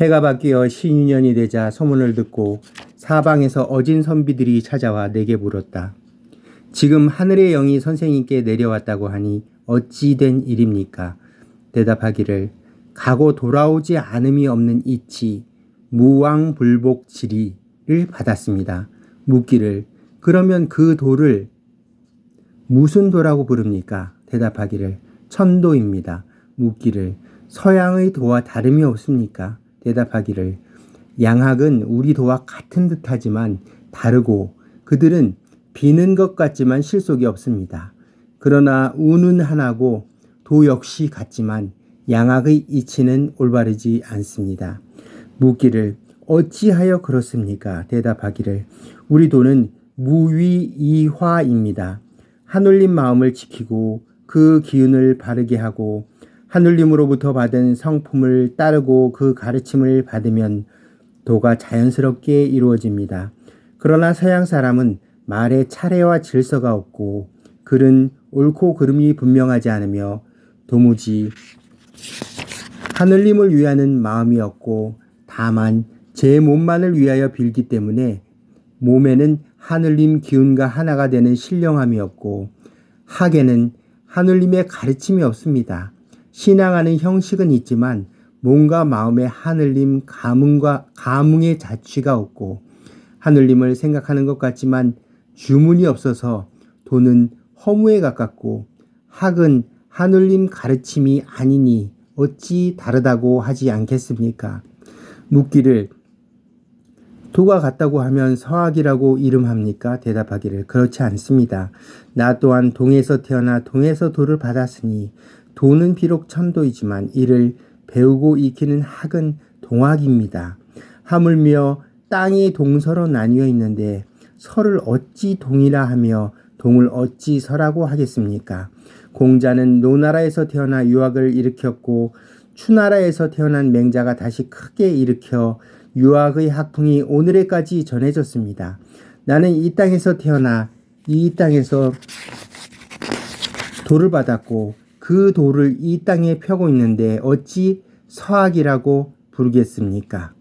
해가 바뀌어 신유년이 되자 소문을 듣고 사방에서 어진 선비들이 찾아와 내게 물었다. 지금 하늘의 영이 선생님께 내려왔다고 하니 어찌 된 일입니까? 대답하기를 가고 돌아오지 않음이 없는 이치 무왕불복 지리를 받았습니다. 묻기를 그러면 그 돌을 무슨 도라고 부릅니까? 대답하기를 천도입니다. 묻기를 서양의 도와 다름이 없습니까? 대답하기를 양학은 우리 도와 같은 듯하지만 다르고 그들은 비는 것 같지만 실속이 없습니다. 그러나 우는 하나고 도 역시 같지만 양학의 이치는 올바르지 않습니다. 묻기를 어찌하여 그렇습니까? 대답하기를 우리 도는 무위이화입니다. 하늘님 마음을 지키고 그 기운을 바르게 하고 하늘님으로부터 받은 성품을 따르고 그 가르침을 받으면 도가 자연스럽게 이루어집니다. 그러나 서양 사람은 말에 차례와 질서가 없고 글은 옳고 그름이 분명하지 않으며 도무지 하늘님을 위하는 마음이 없고 다만 제 몸만을 위하여 빌기 때문에 몸에는 하늘님 기운과 하나가 되는 신령함이 없고 학에는 하늘님의 가르침이 없습니다. 신앙하는 형식은 있지만 몸과 마음에 하늘님 감흥과 감흥의 자취가 없고 하늘님을 생각하는 것 같지만 주문이 없어서 도는 허무에 가깝고 학은 하늘님 가르침이 아니니 어찌 다르다고 하지 않겠습니까? 묻기를 도가 같다고 하면 서학이라고 이름합니까? 대답하기를 그렇지 않습니다. 나 또한 동에서 태어나 동에서 도를 받았으니 도는 비록 천도이지만 이를 배우고 익히는 학은 동학입니다. 하물며 땅이 동서로 나뉘어 있는데 서를 어찌 동이라 하며 동을 어찌 서라고 하겠습니까? 공자는 노나라에서 태어나 유학을 일으켰고 추나라에서 태어난 맹자가 다시 크게 일으켜 유학의 학풍이 오늘에까지 전해졌습니다. 나는 이 땅에서 태어나 이 땅에서 돌을 받았고 그 돌을 이 땅에 펴고 있는데 어찌 서학이라고 부르겠습니까?